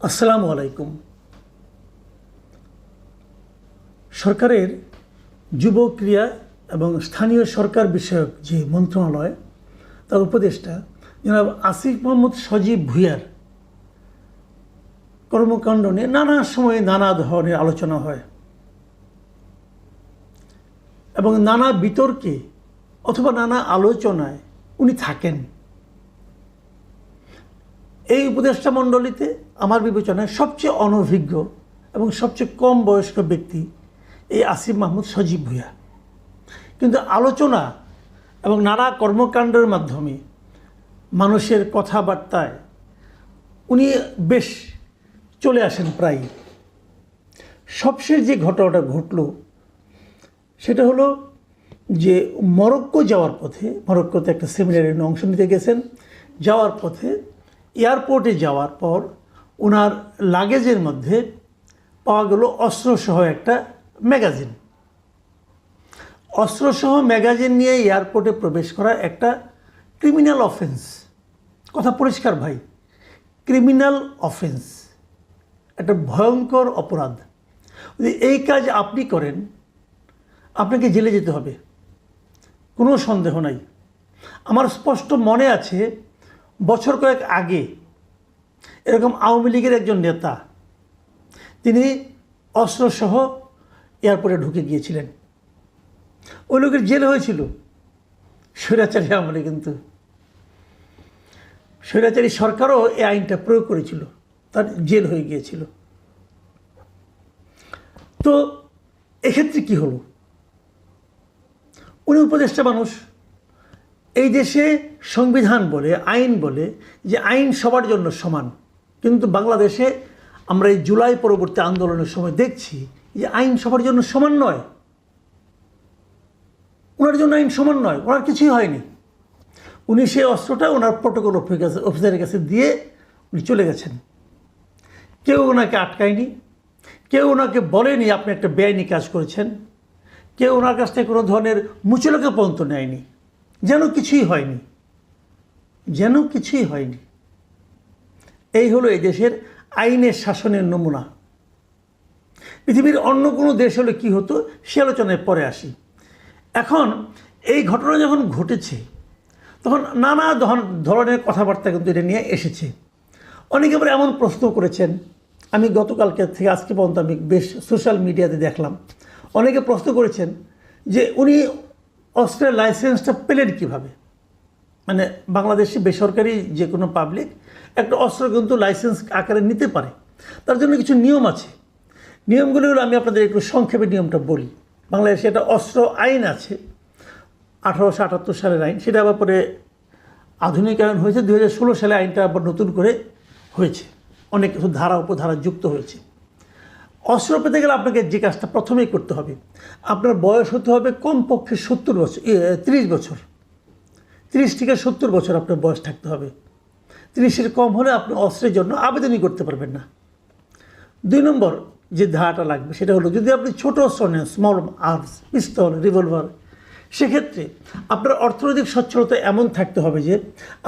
আসসালামু আলাইকুম। সরকারের যুব ক্রিয়া এবং স্থানীয় সরকার বিষয়ক যে মন্ত্রণালয়, তার উপদেষ্টা জনাব আসিফ মোহাম্মদ সজীব ভুইয়ার কর্মকাণ্ড নিয়ে নানা সময়ে নানা ধরনের আলোচনা হয় এবং নানা বিতর্কে অথবা নানা আলোচনায় উনি থাকেন। এই উপদেষ্টা মণ্ডলীতে আমার বিবেচনায় সবচেয়ে অনভিজ্ঞ এবং সবচেয়ে কম বয়স্ক ব্যক্তি এই আসিফ মাহমুদ সজীব ভূয়া কিন্তু আলোচনা এবং নানা কর্মকাণ্ডের মাধ্যমে মানুষের কথাবার্তায় উনি বেশ চলে আসেন প্রায় সবশেষ যে ঘটনাটা ঘটল সেটা হলো যে মরক্কো যাওয়ার পথে, মরক্কোতে একটা সেমিনারে অংশ নিতে গেছেন। যাওয়ার পথে এয়ারপোর্টে যাওয়ার পর ওনার লাগেজের মধ্যে পাওয়া গেল অস্ত্রসহ একটা ম্যাগাজিন অস্ত্রসহ ম্যাগাজিন নিয়ে এয়ারপোর্টে প্রবেশ করা একটা ক্রিমিনাল অফেন্স কথা পরিষ্কার ভাই ক্রিমিনাল অফেন্স একটা ভয়ঙ্কর অপরাধ। যদি এই কাজ আপনি করেন, আপনাকে জেলে যেতে হবে। কোনো সন্দেহ নাই। আমার স্পষ্ট মনে আছে, বছর কয়েক আগে এরকম আওয়ামী লীগের একজন নেতা, তিনি অস্ত্রসহ এয়ারপোর্টে ঢুকে গিয়েছিলেন। ওই লোকের জেল হয়েছিল। স্বৈরাচারী আমলে কিন্তু। স্বৈরাচারী সরকারও এই আইনটা প্রয়োগ করেছিল, তার জেল হয়ে গিয়েছিল। তো এক্ষেত্রে কি হলো? উনি উপদেষ্টা মানুষ। এই দেশে সংবিধান বলে, আইন বলে যে আইন সবার জন্য সমান। কিন্তু বাংলাদেশে আমরা এই জুলাই পরবর্তী আন্দোলনের সময় দেখছি যে আইন সবার জন্য সমান নয়। ওনার জন্য আইন সমান নয়, ওনার কিছুই হয়নি। উনি সেই অস্ত্রটা ওনার প্রোটোকল অফিসারের কাছে দিয়ে উনি চলে গেছেন। কেউ ওনাকে আটকায়নি, কেউ ওনাকে বলেনি আপনি একটা বেআইনি কাজ করেছেন, কেউ ওনার কাছ থেকে কোনো ধরনের মুচলকে পর্যন্ত নেয়নি। যেন কিছুই হয়নি, যেন কিছুই হয়নি। এই হলো এই দেশের আইনের শাসনের নমুনা। পৃথিবীর অন্য কোনো দেশ হলে কী হতো, সে আলোচনায় পরে আসি। এখন এই ঘটনা যখন ঘটেছে, তখন নানা ধরন- ধরনের কথাবার্তা কিন্তু এটা নিয়ে এসেছে। অনেকে আবার এমন প্রশ্ন করেছেন। আমি গতকালকে থেকে আজকে পর্যন্ত আমি বেশ সোশ্যাল মিডিয়াতে দেখলাম। অনেকে প্রশ্ন করেছেন যে উনি অস্ত্রের লাইসেন্সটা পেলেন কীভাবে? মানে বাংলাদেশি বেসরকারি যে কোনো পাবলিক একটা অস্ত্র কিন্তু লাইসেন্স আকারে নিতে পারে। তার জন্য কিছু নিয়ম আছে। নিয়মগুলো হলো আমি আপনাদের একটু সংক্ষেপে নিয়মটা বলি। বাংলাদেশে একটা অস্ত্র আইন আছে, আঠারোশো আটাত্তর সালের আইন। সেটা আবার পরে আধুনিকায়ন হয়েছে। দু হাজার ষোলো সালে আইনটা আবার নতুন করে হয়েছে। অনেক কিছু ধারা, উপধারা যুক্ত হয়েছে। অস্ত্র পেতে গেলে আপনাকে যে কাজটা প্রথমেই করতে হবে, আপনার বয়স হতে হবে কমপক্ষে সত্তর বছর তিরিশ বছর। তিরিশ থেকে সত্তর বছর আপনার বয়স থাকতে হবে। তিরিশের কম হলে আপনি অস্ত্রের জন্য আবেদনই করতে পারবেন না। দুই নম্বর যে ধারাটা লাগবে সেটা হলো, যদি আপনি ছোট অস্ত্র নেন স্মল আর্মস পিস্তল রিভলভার সেক্ষেত্রে আপনার অর্থনৈতিক সচ্ছলতা এমন থাকতে হবে যে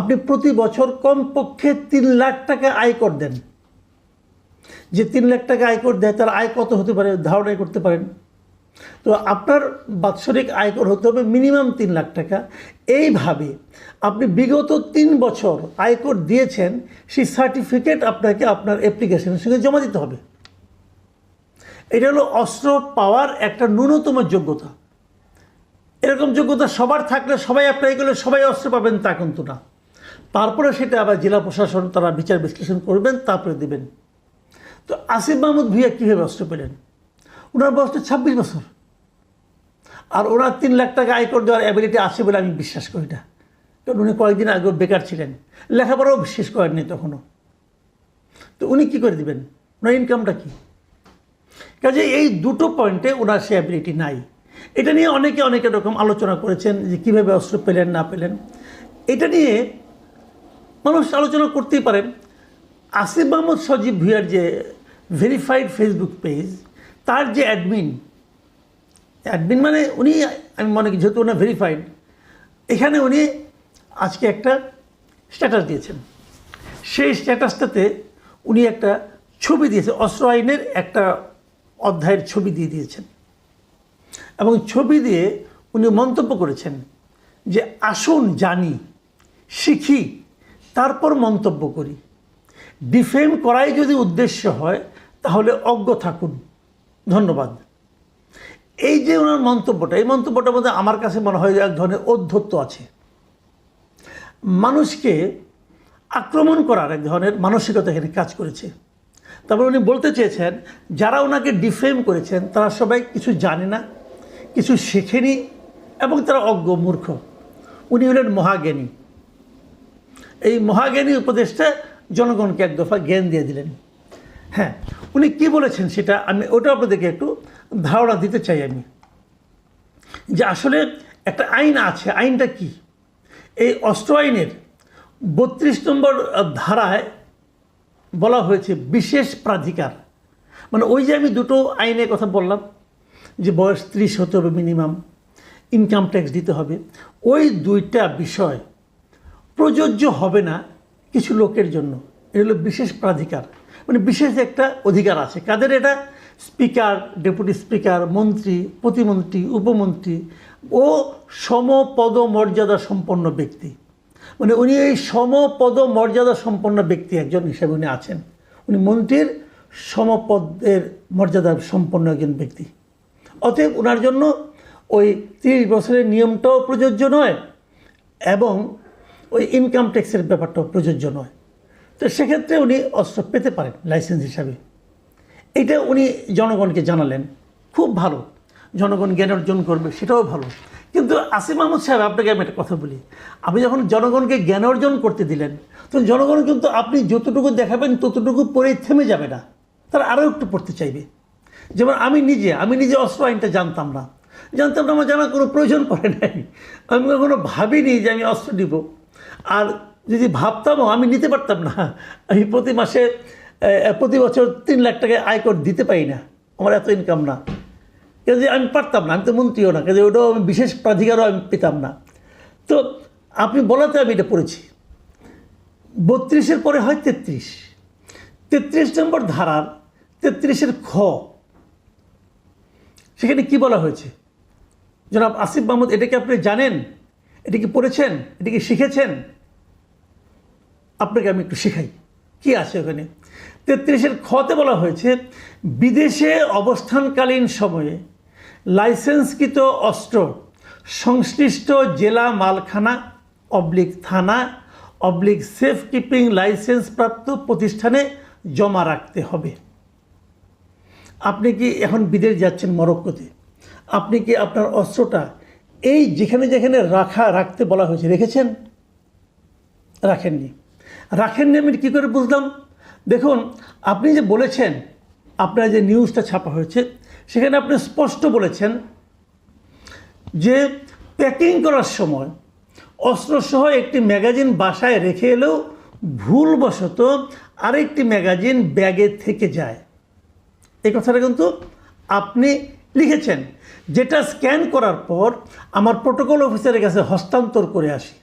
আপনি প্রতি বছর কমপক্ষে তিন লাখ টাকা আয়কর দেন। যে তিন লাখ টাকা আয় আয়কর দেয়, তার আয় কত হতে পারে ধারণাই করতে পারেন। তো আপনার বাৎসরিক আয়কর হতে হবে মিনিমাম তিন লাখ টাকা। এইভাবে আপনি বিগত তিন বছর আয়কর দিয়েছেন, সেই সার্টিফিকেট আপনাকে আপনার অ্যাপ্লিকেশনের সঙ্গে জমা দিতে হবে। এটা হলো অস্ত্র পাওয়ার একটা ন্যূনতম যোগ্যতা। এরকম যোগ্যতা সবার থাকলে সবাই অ্যাপ্লাই করলে সবাই অস্ত্র পাবেন, তা কিন্তু না। তারপরে সেটা আবার জেলা প্রশাসন তারা বিচার বিশ্লেষণ করবেন, তারপরে দেবেন। তো আসিফ মাহমুদ ভুইয়া কীভাবে অস্ত্র পেলেন? ওনার বয়সটা ছাব্বিশ বছর। আর ওনার তিন লাখ টাকা আয়কর দেওয়ার অ্যাবিলিটি আছে বলে আমি বিশ্বাস করি না। কারণ উনি কয়েকদিন আগেও বেকার ছিলেন। লেখাপড়াও শেষ করেননি তখনও। তো উনি কী করে দিবেন? ওনার ইনকামটা কী? কাজে এই দুটো পয়েন্টে ওনার সে অ্যাবিলিটি নাই। এটা নিয়ে অনেকে অনেক রকম আলোচনা করেছেন যে কীভাবে অস্ত্র পেলেন, না পেলেন। এটা নিয়ে মানুষ আলোচনা করতেই পারেন আসিফ মাহমুদ সজীব ভুইয়ার যে ভেরিফাইড ফেসবুক পেজ তার যে অ্যাডমিন অ্যাডমিন মানে উনি, আমি মনে করি যেহেতু ওনার ভেরিফাইড এখানে উনি আজকে একটা স্ট্যাটাস দিয়েছেন। সেই স্ট্যাটাসটাতে উনি একটা ছবি দিয়েছে, অস্ত্র আইনের একটা অধ্যায়ের ছবি দিয়ে দিয়েছেন। এবং ছবি দিয়ে উনি মন্তব্য করেছেন যে, আসুন জানি, শিখি, তারপর মন্তব্য করি। ডিফেম করাই যদি উদ্দেশ্য হয়, তাহলে অজ্ঞ থাকুন। ধন্যবাদ। এই যে ওনার মন্তব্যটা, এই মন্তব্যটার মধ্যে আমার কাছে মনে হয় এক ধরনের অধ্যত্ব আছে। মানুষকে আক্রমণ করার এক ধরনের মানসিকতা এখানে কাজ করেছে। তারপর উনি বলতে চেয়েছেন, যারা ওনাকে ডিফেম করেছেন, তারা সবাই কিছু জানে না, কিছু শেখেনি, এবং তারা অজ্ঞ মূর্খ। উনি হলেন মহাজ্ঞানী। এই মহাজ্ঞানী উপদেশটা জনগণকে এক দফা জ্ঞান দিয়ে দিলেন। হ্যাঁ উনি কি বলেছেন সেটা আমি ওটা আপনাদেরকে একটু ধারণা দিতে চাই আমি। যে আসলে একটা আইন আছে, আইনটা কি? এই অস্ত্র আইনের বত্রিশ নম্বর ধারায় বলা হয়েছে বিশেষ প্রাধিকার। মানে ওই যে আমি দুটো আইনের কথা বললাম, যে বয়স ত্রিশ হতে হবে মিনিমাম ইনকাম ট্যাক্স দিতে হবে। ওই দুইটা বিষয় প্রযোজ্য হবে না কিছু লোকের জন্য। এটা হলো বিশেষ প্রাধিকার। মানে বিশেষ একটা অধিকার আছে। কাদের এটা? স্পিকার, ডেপুটি স্পিকার, মন্ত্রী, প্রতিমন্ত্রী, উপমন্ত্রী ও সমপদ মর্যাদা সম্পন্ন ব্যক্তি। মানে উনি এই সমপদ মর্যাদা সম্পন্ন ব্যক্তি একজন হিসেবে উনি আছেন। উনি মন্ত্রীর সমপদের মর্যাদা সম্পন্ন একজন ব্যক্তি। অতএব ওনার জন্য ওই তিরিশ বছরের নিয়মটাও প্রযোজ্য নয় এবং ওই ইনকাম ট্যাক্সের ব্যাপারটাও প্রযোজ্য নয়। তো সেক্ষেত্রে উনি অস্ত্র পেতে পারেন, লাইসেন্স হিসাবে। এটা উনি জনগণকে জানালেন। খুব ভালো। জনগণ জ্ঞান অর্জন করবে, সেটাও ভালো। কিন্তু আসিম আহমদ সাহেব, আপনাকে আমি একটা কথা বলি। আপনি যখন জনগণকে জ্ঞান অর্জন করতে দিলেন তখন জনগণ কিন্তু আপনি যতটুকু দেখাবেন, ততটুকু পরেই থেমে যাবে না। তারা আরও একটু পড়তে চাইবে। যেমন আমি নিজে আমি নিজে অস্ত্র আইনটা জানতাম না। জানতাম না, আমার জানার কোনো প্রয়োজন পড়ে নাই। আমি কখনো ভাবিনি যে আমি অস্ত্র নিব। আর যদি ভাবতামও আমি নিতে পারতাম না। আমি প্রতি মাসে প্রতি বছর তিন লাখ টাকা আয়কর দিতে পারি না। আমার এত ইনকাম না। কাজে আমি পারতাম না, আমি তো মন্ত্রীও না। কাজে ওটাও আমি বিশেষ প্রাধিকারও আমি পেতাম না। তো আপনি বলাতে আমি এটা পড়েছি। বত্রিশের পরে হয় তেত্রিশ। তেত্রিশ নম্বর ধারার তেত্রিশের খ। সেখানে কি বলা হয়েছে? জনাব আসিফ মাহমুদ এটাকে আপনি জানেন? এটা কি পড়েছেন? এটা কি শিখেছেন? আপনাকে আমি একটু শেখাই। কি আছে ওখানে? তেত্রিশের খতে বলা হয়েছে, বিদেশে অবস্থানকালীন সময়ে লাইসেন্সকৃত অস্ত্র, সংশ্লিষ্ট জেলা মালখানা, অবলিক থানা, অবলিক সেফ কিপিং লাইসেন্স প্রাপ্ত প্রতিষ্ঠানে জমা রাখতে হবে। আপনি কি এখন বিদেশ যাচ্ছেন মরক্কোতে? আপনি কি আপনার অস্ত্রটা এই যেখানে যেখানে রাখা, রাখতে বলা হয়েছে, রেখেছেন? রাখেননি। রাখেননি আমি কী করে বুঝলাম? দেখুন, আপনি যে বলেছেন, আপনার যে নিউজটা ছাপা হয়েছে, সেখানে আপনি স্পষ্ট বলেছেন যে প্যাকিং করার সময় অস্ত্রসহ একটি ম্যাগাজিন বাসায় রেখে এলেও ভুলবশত আরেকটি ম্যাগাজিন ব্যাগে থেকে যায়। এই কথাটা কিন্তু আপনি লিখেছেন, যেটা স্ক্যান করার পর আমার প্রোটোকল অফিসারের কাছে হস্তান্তর করে আসি।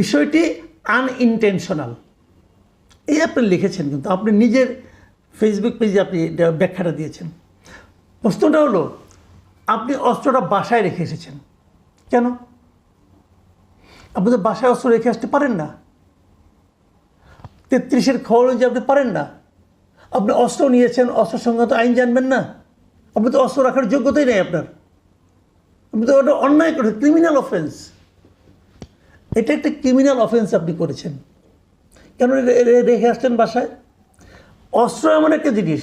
বিষয়টি আনইনটেনশনাল এই আপনি লিখেছেন কিন্তু আপনি নিজের ফেসবুক পেজে আপনি ব্যাখ্যাটা দিয়েছেন। প্রশ্নটা হলো, আপনি অস্ত্রটা বাসায় রেখে এসেছেন। কেন? আপনি তো বাসায় অস্ত্র রেখে আসতে পারেন না। তেত্রিশের খবর অনুযায়ী আপনি পারেন না। আপনি অস্ত্র নিয়েছেন, অস্ত্র সংক্রান্ত আইন জানবেন না। আপনি তো অস্ত্র রাখার যোগ্যতাই নেই আপনার। আপনি তো ওটা অন্যায় করেছেন ক্রিমিনাল অফেন্স এটা একটা ক্রিমিনাল অফেন্স আপনি করেছেন। কেন রেখে আসছেন বাসায়? অস্ত্র এমন একটা জিনিস।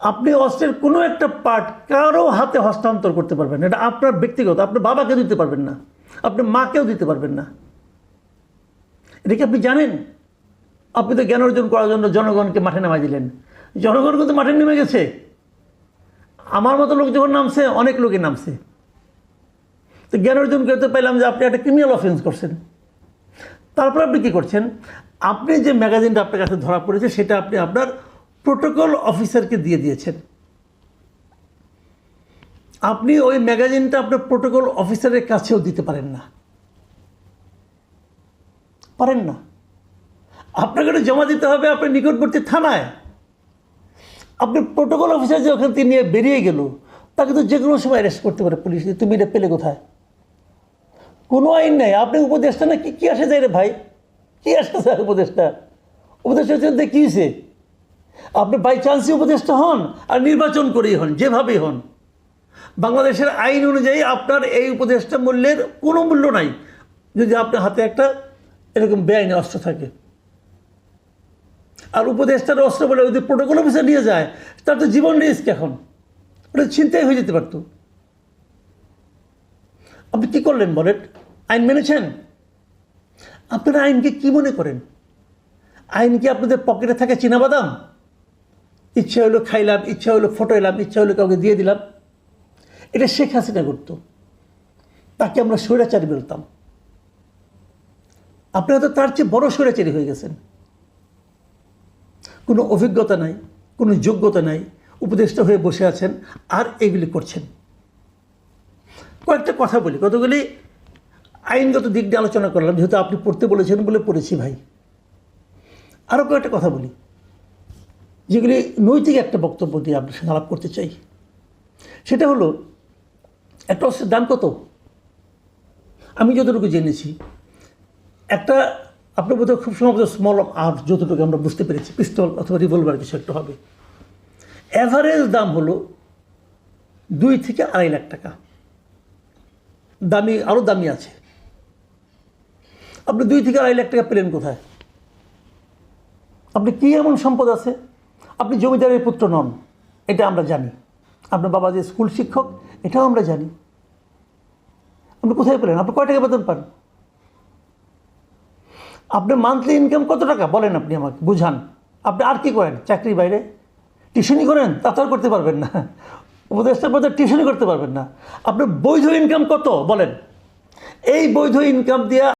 আপনি অস্ত্রের কোনো একটা পার্ট কারও হাতে হস্তান্তর করতে পারবেন এটা আপনার ব্যক্তিগত, আপনার বাবাকে দিতে পারবেন না। আপনি মাকেও দিতে পারবেন না। এটা কি আপনি জানেন? আপনি তো জ্ঞান অর্জন করার জন্য জনগণকে মাঠে নামাই দিলেন। জনগণ কিন্তু মাঠে নেমে গেছে। আমার মতো লোক যখন নামছে, অনেক লোকে নামছে। তো জ্ঞান অর্জন করতে পাইলাম যে আপনি একটা ক্রিমিনাল অফেন্স করছেন। তারপর আপনি কী করছেন? আপনি যে ম্যাগাজিনটা আপনার কাছে ধরা পড়েছে, সেটা আপনি আপনার প্রোটোকল অফিসারকে দিয়ে দিয়েছেন। আপনি ওই ম্যাগাজিনটা আপনার প্রোটোকল অফিসারের কাছেও দিতে পারেন না। পারেন না। আপনাকে জমা দিতে হবে আপনার নিকটবর্তী থানায়। আপনি প্রোটোকল অফিসার যে ওখান থেকে নিয়ে বেরিয়ে গেল, তাকে তো যে কোনো সময় অ্যারেস্ট করতে পারে পুলিশ। তুমি এটা পেলে কোথায়? কোনো আইন নাই। আপনি উপদেশটা না, কি, কী আসে যায় রে ভাই? কী আসে স্যার উপদেশটা উপদেশটা হচ্ছে কী আপনি বাই চান্সই উপদেষ্টা হন আর নির্বাচন করেই হন, যেভাবেই হন। বাংলাদেশের আইন অনুযায়ী আপনার এই উপদেষ্টা মূল্যের কোনো মূল্য নাই। যদি আপনার হাতে একটা এরকম বেআইনি অস্ত্র থাকে। আর উপদেশটার অস্ত্র বলে যদি প্রোটোকল অফিসার নিয়ে যায়, তার তো জীবন রিস্ক এখন। ওটা চিন্তাই হয়ে যেতে পারতো। আপনি কী করলেন বলেন? আইন মেনেছেন? আপনারা আইনকে কি মনে করেন? আইন কি আপনাদের পকেটে থাকে চীনাবাদাম? ইচ্ছা হলো খাইলাম, ইচ্ছা হলো ফটো এলাম ইচ্ছা হলো কাউকে দিয়ে দিলাম। এটা শেখ হাসিনা করতো। তাকে আমরা স্বৈরাচারী বলতাম। আপনারা তো তার চেয়ে বড় স্বৈরাচারী হয়ে গেছেন। কোনো অভিজ্ঞতা নাই, কোনো যোগ্যতা নাই, উপদেষ্টা হয়ে বসে আছেন, আর এগুলি করছেন। কয়েকটা কথা বলি। কতগুলি আইনগত দিক দিয়ে আলোচনা করলাম, যেহেতু আপনি পড়তে বলেছেন বলে পড়েছি ভাই। আরও কয়েকটা কথা বলি। যেগুলি নৈতিক একটা বক্তব্য দিয়ে আপনার সঙ্গে আলাপ করতে চাই। সেটা হলো, একটা অস্ত্রের দাম কত? আমি যতটুকু জেনেছি, একটা আপনার বোধহয় খুব সম্ভবত স্মল আর যতটুকু আমরা বুঝতে পেরেছি পিস্তল অথবা রিভলভার কিছু একটা হবে। অ্যাভারেজ দাম হলো দুই থেকে আড়াই লাখ টাকা। দামি আরও দামি আছে। আপনি দুই থেকে আড়াই লাখ টাকা পেলেন কোথায়? আপনি কী এমন সম্পদ আছে? আপনি জমিদারের পুত্র নন, এটা আমরা জানি। আপনার বাবা যে স্কুল শিক্ষক, এটাও আমরা জানি। আপনি কোথায় পেলেন? আপনি কয় টাকা বেতন পান? আপনার মান্থলি ইনকাম কত টাকা? বলেন আপনি আমাকে, বুঝান। আপনি আর কি করেন? চাকরি বাইরে? টিউশনই করেন? তা তো আর করতে পারবেন না। উপদেষ্টার পথে টিউশনই করতে পারবেন না। আপনার বৈধ ইনকাম কত? বলেন। এই বৈধ ইনকাম দিয়ে